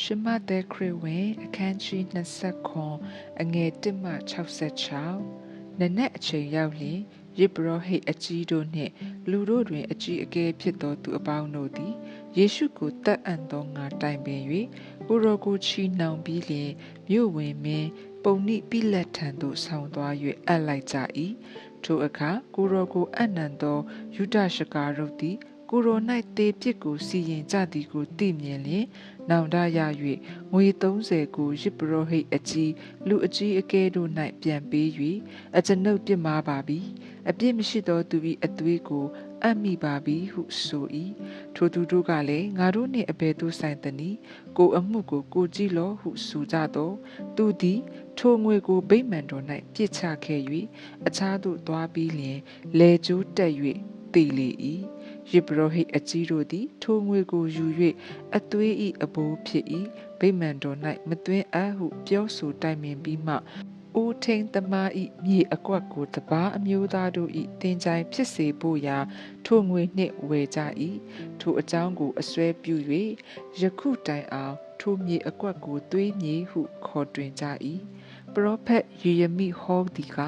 ရှမသက်ခရစ်ဝင်အခန်းကြီး20ခွန်အငယ်1မှ66နနက်အချိန်ရောက်လျင်ယေဘရဟိတ်အကြီးတို့နှင့်လူတို့တွင် အကြီးအကဲဖြစ်သောသူအပေါင်းတို့သည်ယေရှုကိုတတ်အံ့သောငါတိုင်ပင်၍ကိုရောကိုချီနှောင်ပြီးလျင်မြို့ဝင်မင်းပုံနိပိလက်ထံသို့ဆောင်းသွား၍အပ်လိုက်ကြ၏ထိုအခါကိုရောကိုအံ့နံသောယူဒရှကာရုတ်သည်ကိုရို၌တေပြစ်ကိုစီရင်ကြသည်ကိုသိမြင်လျင် နောင်တရ၍ငွေ30ကိုရစ်ပရောဟိတ်အကြီးလူအကြီးအကဲတို့၌ပြန်ပေး၍အကျွန်ုပ်ပြစ်မှားပါပြီအပြစ်မရှိသောသူ၏အသွေးကိုအပ်မိပါပြီဟုဆို၏ထိုသူတို့ကလည်းငါတို့နှင့်အဘယ်သို့ဆိုင်သနည်းကိုအမှုကိုကိုကြည့်လောဟုဆိုကြသောသူသည်ထိုငွေကိုဗိမာန်တော်၌ပြစ်ချခဲ့၍အခြားသို့သွားပြီးလျင်လေကျိုးတက်၍တည်လေ၏ ယေဘရဟိတ်အကြီးတို့သည် ထိုငွေကိုယူ၍အသွေးဤအဘိုးဖြစ်၏ဗိမာန်တော်၌မသွင်းအပ်ဟုပြောဆိုတိုင်ပင်ပြီးမှဦးထိန်သမားဤမြေအကွက်ကိုတပားအမျိုးသားတို့ဤတင်ကြိုင်ဖြစ်စေဖို့ရာ ထိုငွေနှင့်ဝယ်ကြ၏ထိုအကြောင်းကိုအစွဲပြု၍ယခုတိုင်အောင်ထိုမြေအကွက်ကိုသွေးမြေဟုခေါ်တွင်ကြ၏ ပရောဖက်ယေရမိဟောသည်က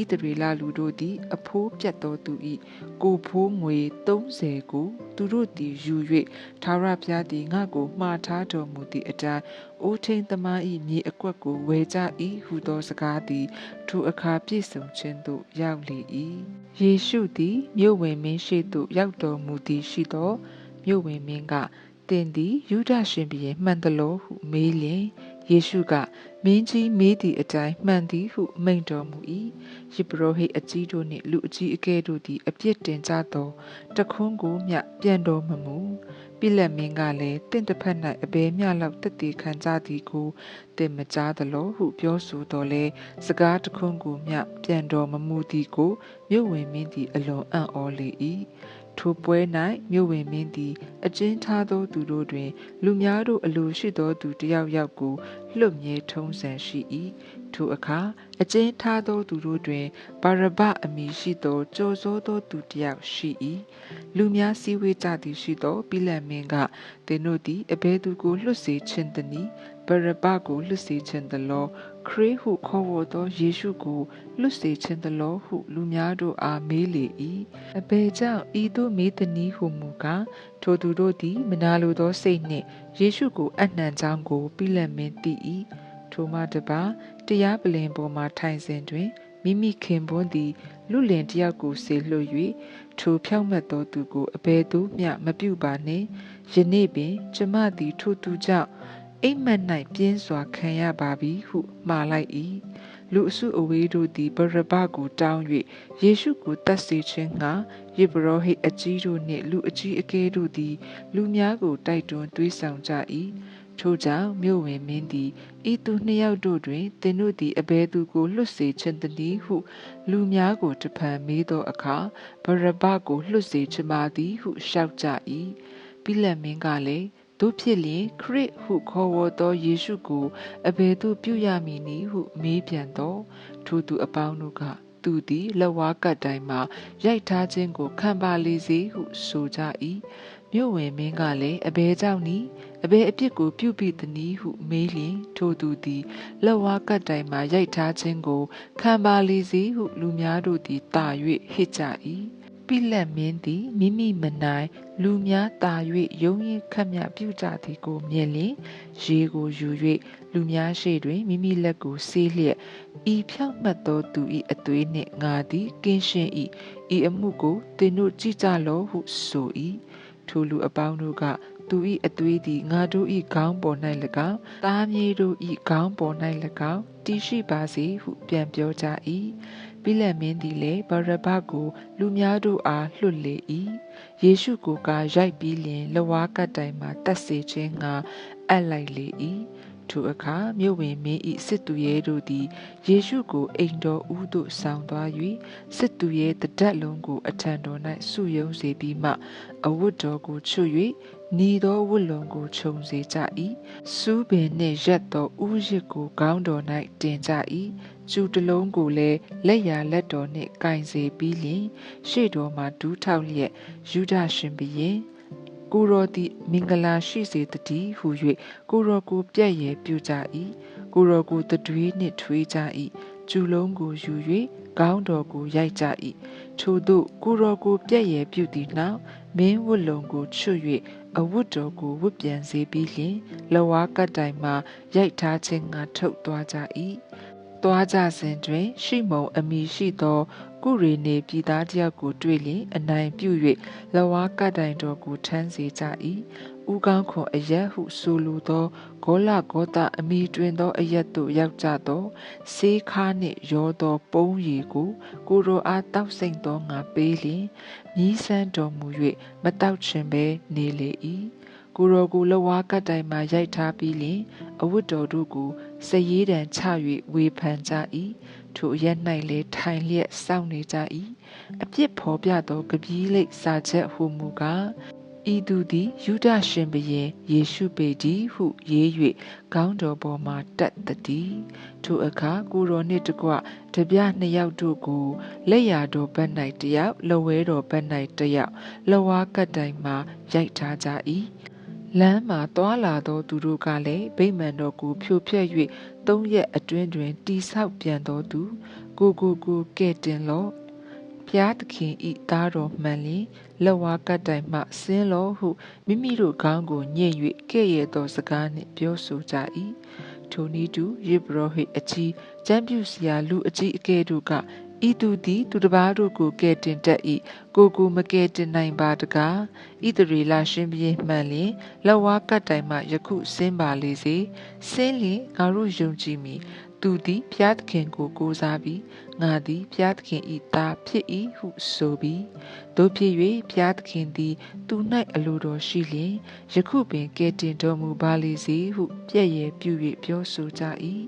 ဣသရေလလူတို့သည် အဖိုးပြတ်သောသူ၏ကိုဖိုးငွေ30ကိုသူတို့သည်ယူ၍သာရဘုရားသည်ငါ့ကိုမှားထားတော်မူသည့်အတိုင်းအိုးထိန်သမား၏မြေအကွက်ကိုဝယ်ကြ၏ဟုသောစကားသည်ထိုအခါပြည့်စုံခြင်းသို့ရောက်လေ၏ယေရှုသည်မြို့ဝင်မင်းရှိသို့ရောက်တော်မူသည်ရှိသောမြို့ဝင်မင်းကတင်သည်ယူဒရှင်ဘုရင်မှန်သလိုဟုမေးလျင် ယေရှုကမင်းကြီးမေးသည့်အတိုင်းမှန်သည်ဟုမိန့်တော်မူ၏ယေဘရဟိအကြီးတို့နှင့်လူအကြီးအကဲတို့သည်အပြစ်တင်ကြသောတခွန်းကိုမျှပြန်တော်မမူပိလက်မင်းကလည်းတင့်တစ်ဖက်၌အဘယ်မျှလောက်တည်တည်ခံကြသည်ကိုတင်မကြားသလိုဟုပြောဆိုတော်လဲစကားတခွန်းကိုမျှပြန်တော်မမူသည်ကိုမြို့ဝင်မင်းသည်အလွန်အံ့ဩလေ၏ ထိုပွဲ၌မြို့ဝင်မင်းသည် အကျဉ်းထားသောသူတို့တွင် လူများတို့အလိုရှိသောသူတယောက်ယောက်ကိုလွတ်မြဲထုံးစံရှိ၏ထိုအခါအကျဉ်းထားသောသူတို့တွင်ဘာရဘအမည်ရှိသောကြော်စိုးသောသူတယောက်ရှိ၏လူများစည်းဝေးကြသည်ရှိသောပိလတ်မင်းကသင်တို့သည်အဘယ်သူကိုလွတ်စေခြင်းတနည်းဘရဘကိုလွတ်စေခြင်းတလော ခရစ်ဟုခေါ်ဝေါ်သောယေရှုကိုလွတ်စေခြင်းတလောဟု လူများတို့အားမေးလေ၏အဘယ်ကြောင့်ဤသို့မေးသည်နည်းဟုမူကားထိုသူတို့သည်မနာလိုသောစိတ်နှင့်ယေရှုကိုအနှံကြောင်းကိုပိလတ်မင်းသိ၏ထိုမှတပါတရားပလင်ပေါ်မှထိုင်စဉ်တွင်မိမိခင်ပွန်းသည်လူလင်တယောက်ကိုဆေလွှတ်၍ထိုဖြောင့်မတ်သောသူကိုအဘယ်သို့မျှမပြုပါနှင့်ယနေ့ပင် ကျမသည်ထိုသူကြောင့် အိမ်မက်၌ပြင်းစွာခံရပါပြီဟုမှားလိုက်၏လူအစုအဝေးတို့သည်ဗရဘကိုတောင်း၍ယေရှုကိုတတ်စေခြင်းငှာယေဘရဟိအကြီးတို့နှင့်လူအကြီးအကဲတို့သည် လူများကိုတိုက်တွန်းသွေးဆောင်ကြ၏ထို့ကြောင့်မြို့ဝင်မင်းသည်ဤသူနှစ်ယောက်တို့တွင်သင်တို့သည်အဘယ်သူကိုလွတ်စေခြင်းတည်းဟု လူများကိုတဖန်မေးသောအခါဗရဘကိုလွတ်စေချင်ပါသည်ဟုလျှောက်ကြ၏ပိလတ်မင်းကလည်း တို့ဖြစ်လျင်ခရစ်ဟုခေါ်ဝေါ်သောယေရှုကိုအဘယ်သို့ပြုရမည်နည်းဟုမေးပြန်တော့ထိုသူအပေါင်းတို့ကသူသည်လက်ဝါးကတ်တိုင်းမှာရိုက်ထားခြင်းကိုခံပါလေစေဟုဆိုကြ၏မြို့ဝင်မင်းကလည်းအဘဲကြောင့်နီအဘဲအပြစ်ကိုပြုပြီးသည်နည်းဟုမေးလျင်ထိုသူသည်လက်ဝါးကတ်တိုင်မှရိုက်ထားခြင်းကိုခံပါလေစေဟုလူများတို့သည်တာ၍ဟစ်ကြ၏ ပိလက်မင်းသည်မိမိမနိုင်လူများတာ၍ယုံရင်ခတ်မြပြုကြသည်ကိုမြင်လျင်ရေကိုယူ၍လူများရှေ့တွင်မိမိလက်ကိုဆေးလျက်ဤဖြောက်မှတ်သောသူ၏အသွေးနှင့်ငါသည်ကင်းရှင်း၏ဤအမှုကိုသင်တို့ကြည့်ကြလောဟုဆို၏ထိုလူအပေါင်းတို့ကသူ၏အသွေးသည်ငါတို့၏ခေါင်းပေါ်၌၎င်းသားမြေတို့၏ခေါင်းပေါ်၌၎င်းတည်ရှိပါစေဟုပြန်ပြောကြ၏ ပိလတ်မင်းသည်လည်းဗရဘကိုလူများတို့အားလွှတ်လေ၏ယေရှုကိုကရိုက်ပြီးလျင်လဝါကတ်တိုင်မှတတ်စေခြင်းငါအပ်လိုက်လေ၏ထိုအခါမြို့ဝင်မင်း၏စစ်သူရဲတို့သည်ယေရှုကိုအိမ်တော်ဦးသို့ဆောင်သွား၍စစ်သူရဲတဒတ်လုံးကိုအထံတော်၌စုယုံစေပြီးမှအဝတ်တော်ကိုချွတ်၍နီသောဝတ်လုံကိုခြုံစေကြ၏စူးပင်နှင့်ရက်သောဥရစ်ကိုခေါင်းတော်၌တင်ကြ၏ ကျူတလုံးကိုလည်းလက်ရလက်တော်နှင့်ကင်စေပြီးလျင် ရှေ့တော်မှဒူးထောက်လျက်ယူဒရှင်ဘီရင်ကိုရောသည်မင်္ဂလာရှိစေတည်းဟု၍ကိုရောကိုပြည့်ရပြုကြ၏ကိုရောကိုတတွေးနှင့်ထွေးကြ၏ကျူလုံးကိုယူ၍ခေါင်းတော်ကိုရိုက်ကြ၏ထို့သို့ကိုရောကိုပြည့်ရပြုသည်နောက်မင်းဝတ်လုံကိုချွတ်၍အဝတ်တော်ကိုဝတ်ပြန်စေပြီးလျှင်လဝါကတ်တိုင်မှရိုက်ထားခြင်းကထုတ်သွားကြ၏ သွားကြစဉ်တွင်ရှိမုံအမိရှိသော ကုရီနေပြည်သားတယောက်ကိုတွေ့လျင်အနိုင်ပြု၍လဝါကတ်တိုင်တော်ကိုထမ်းစေကြ၏ဥကောင်းခွန်အရက်ဟုဆိုလိုသောဂောလဂောတအမိတွင်သောအရက်သို့ရောက်ကြသောဆေးခါနှင့်ရောသောပုံးရည်ကို ကိုရိုအားတောက်စိမ့်သောငါပေးလျင်မြည်ဆန်းတော်မူ၍မတောက်ချင်ဘဲနေလေ၏ကိုရောကိုလဝါကတ်တိုင်မှရိုက်ထားပြီးလျင်အဝတ်တော်တို့ကို စည်ရည်တံချ၍ဝေဖန်ကြ၏ထိုအရက်၌လည်းထိုင်လျက်စောင့်နေကြ၏အပြစ်ဖော်ပြသောကပီးလိတ်စာချက်ဟုမူကားဤသူသည်ယူဒရှင်ဘုရင်ယေရှုပေတည်းဟုရေး၍ခေါင်းတော်ပေါ်မှတက်သည်ထိုအခါကိုရောနှင့်တကွတပြနှစ်ယောက်တို့ကိုလက်ရတော်ဘက်၌တယောက်လဝဲတော်ဘက်၌တယောက်လဝါကတ်တိုင်မှရိုက်ထားကြ၏ လမ်းမှာတွာလာသောသူတို့ကလည်းဗိမာန်တော်ကိုဖြိုဖျက်၍သုံးရက်အတွင်းတွင်တိဆောက်ပြန်တော်သူကိုကိုကိုကဲ့တင်လော့ဖျားသခင်ဤသားတော်မှန်လင်လက်ဝါးကတ်တိုင်မှဆင်းလောဟုမိမိတို့ခေါင်းကိုညှိ့၍ကဲ့ရဲ့သောစကားနှင့်ပြောဆိုကြ၏ထိုနည်းတူယေဘရဟိအကြီးကျမ်းပြုစရာလူအကြီးအကဲတို့က ဤသူသည် သူတစ်ပါးတို့ကိုကဲ့တင်တတ်၏ကိုကိုမကဲ့တင်နိုင်ပါတကားဣသရေလရှင်ဘုရင်မှန်လျင်လက်ဝါးကတ်တိုင်မှယခုဆင်းပါလေစေဆင်းလျင်ငါတို့ယုံကြည်မည် သူသည်ဘုရားသခင်ကိုကိုးစားပြီးငါသည်ဘုရားသခင်၏သားဖြစ်၏ဟုဆိုပြီးတို့ဖြစ်၍ဘုရားသခင်သည် သူ၌အလိုတော်ရှိလျင်ယခုပင်ကဲတင်တော်မူပါလေစေဟုပြည့်ရဲ့ပြု၍ပြောဆိုကြ၏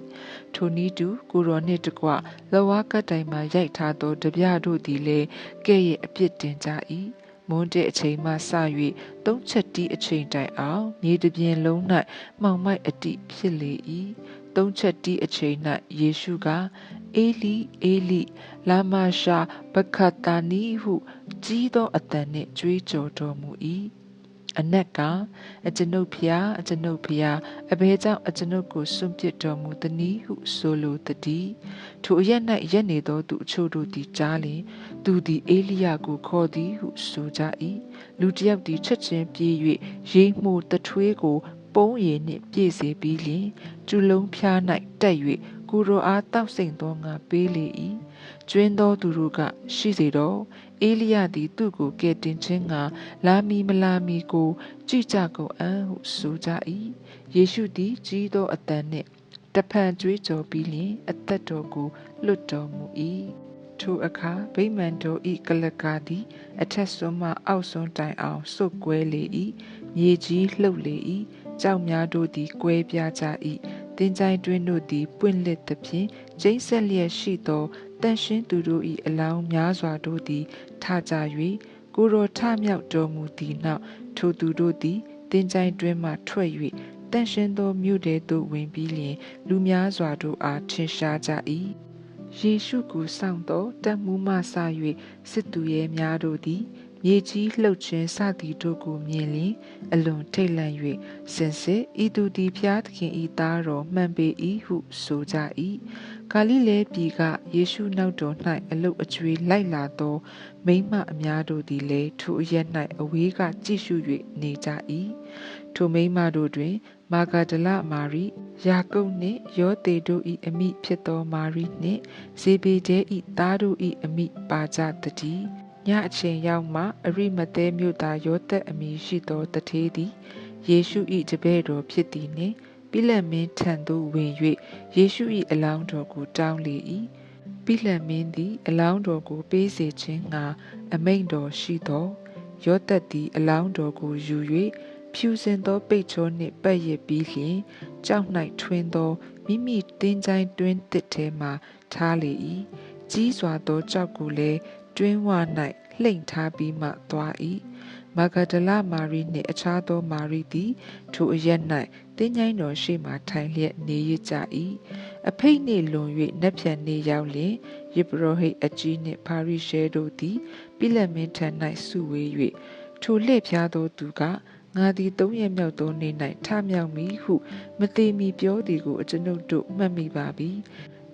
ထိုနည်းတူကိုရောနှင့်တကွလဝါကတိုင်မှရိုက်ထားသောတပြတို့သည်လည်းကဲ့ရဲ့အပြစ်တင်ကြ၏မွန်းတဲ့အချိန်မှစ၍သုံးချက်တီးအချိန်တိုင်အောင်မြေတပြင်လုံး၌မှောင်မိုက်အတိဖြစ်လေ၏ သုံးချက်တီးအချိန်၌ယေရှုကအေလီအေလီလာမာရှာဘခတာနီဟုကြီးသောအတန်နှင့်ကြွေးကြော်တော်မူ၏အနက်ကအကျွန်ုပ်ဖျားအကျွန်ုပ်ဖျားအဘဲကြောင့်အကျွန်ုပ်ကိုစွန့်ပစ်တော်မူသည်ဟုဆိုလိုသည်ထိုအရက်၌ရက်နေသောသူအချို့တို့သည်ကြားလျင်သူသည်အေလိယကိုခေါ်သည်ဟုဆိုကြ၏လူတစ်ယောက်သည်ချက်ချင်းပြေး၍ရေမှုတထွေးကို ပုံးရည်နှင့်ပြည့်စေပြီးလျင်ကျူလုံးဖျား၌တက်၍ကိုရိုအားတောက်စိန်သောငါပေးလေ၏ကျွင်းသောသူတို့ကရှိစေတော့အေလိယသည်သူ့ကိုကဲ့တင်ခြင်းငါလာမီမလာမီကိုကြည်ကြကုန်အံ့ဟုဆိုကြ၏ယေရှုသည်ကြီးသောအတန်နှင့်တဖန်ကြွေးကြော်ပြီးလျင်အသက်တော်ကိုလွတ်တော်မူ၏ထိုအခါဗိမာန်တော်ဤကလကာသည်အထက်စွန်းမှအောက်စွန်းတိုင်အောင်စုပ်ကွဲလေ၏မြေကြီးလှုပ်လေ၏ ကြောက်များတို့သည်ကွဲပြားကြ၏တင်ကြိုင်တွင်တို့သည်ပွင့်လစ်သဖြင့်ကျိန်းဆက်လျက်ရှိသောတန်ရှင်းသူတို့၏အလောင်းများစွာတို့သည်ထကြ၍ကိုရောထမြောက်တော်မူသည်နောက်ထိုသူတို့သည်တင်ကြိုင်တွင်မှထွက်၍တန်ရှင်းသောမြို့ထဲသို့ဝင်ပြီးလျှင် လူများစွာတို့အားထင်ရှားကြ၏ယေရှုကိုစောင့်သောတတ်မှုမှစ၍စစ်သူရဲများတို့သည် မြေကြီးလှုပ်ခြင်းစသည်တို့ကိုမြင်လျင်အလွန်ထိတ်လန့်၍စင်စစ်ဤသူသည်ဖျားသခင်ဤသားတော်မှန်ပေ၏ဟုဆိုကြ၏ဂါလိလဲပြည်ကယေရှုနောက်တော်၌အလုတ်အကျွေးလိုက်လာသောမိမအများတို့သည်လည်းထိုအရက်၌အဝေးကကြည့်ရှု၍နေကြ၏ထိုမိမတို့တွင် မာဂဒလမာရိယာကုပ်နှင့်ယောသေတို့၏အမိဖြစ်သောမာရိနှင့်ဇေဘေဒဲ၏သားတို့၏အမိပါကြတည်း ညအချိန်ရောက်မှအရိမသဲမြို့သားယောသက်အမည်ရှိသောတထေးသည်ယေရှု၏တပည့်တော်ဖြစ်သည်နှင့်ပိလတ်မင်းထံသို့ဝင်၍ယေရှု၏အလောင်းတော်ကိုတောင်းလေ၏ပိလတ်မင်းသည်အလောင်းတော်ကိုပေးစေခြင်းငှာအမိန့်တော်ရှိသောယောသက်သည်အလောင်းတော်ကိုယူ၍ဖြူစင်သောပိတ်ချောနှင့်ပတ်ရစ်ပြီးလျှင်ကြောက်၌ထွင်းသောမိမိတင်းချိုင်းတွင်းတစ်ထဲမှထားလေ၏ကြီးစွာသောကြောက်ကိုလည်း တွင်းဝ၌လှိမ့်ထားပြီးမှသွား၏မာဂဒလမာရိနှင့်အခြားသောမာရိသည်ထိုအရက်၌တင်းញိုင်းတော်ရှိမှထိုင်လျက်နေရကြ၏အဖိတ်နှင့်လွန်၍နက်ဖြန်နေရောက်လျင်ယေဘရဟိတ်အကြီးနှင့်ပါရိရှဲတို့သည်ပိလက်မင်းထံ၌စုဝေး၍ထိုလှည့်ဖျားသောသူကငါသည်သုံးရက်မြောက်သောနေ့၌ထမြောက်မည်ဟုမသေးမီပြောသည်ကိုအကျွန်ုပ်တို့မှတ်မိပါပြီ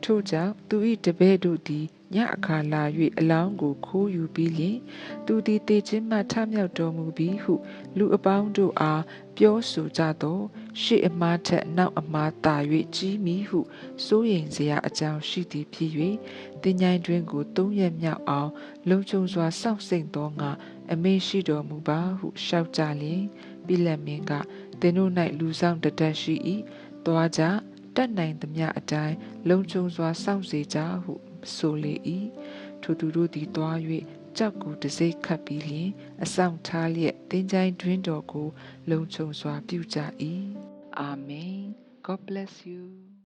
ထို့ကြောင့်သူ၏တပည့်တို့သည်ညအခါလာ၍အလောင်းကိုခိုးယူပြီးလျှင်သူသည်တေခြင်းမှထမြောက်တော်မူပြီးဟု လူအပေါင်းတို့အားပြောဆိုကြသောရှေ့အမားထက်နောက်အမားသာ၍ကြီးမည်ဟုစိုးရိမ်စရာအကြောင်းရှိသည်ဖြစ်၍တင်ញိုင်းတွင်ကိုသုံးရက်မြောက်အောင်လုံခြုံစွာစောင့်စိတ်သောငါအမေရှိတော်မူပါဟုလျှောက်ကြလျင် ပြလက်မင်းကသင်တို့၌လူဆောင်တတတ်ရှိ၏တွားကြ တတ်နိုင်သမျှအတိုင်းလုံခြုံစွာစောင့်စေကြဟုဆိုလေ၏ထိုသူတို့သည်တွား၍ကြောက်ကိုတစိ့ခတ်ပြီးလျင်အဆောင်ထားလျက်တင်းကြိုင်းတွင်တော်ကို လုံခြုံစွာပြုကြ၏အာမင် God bless you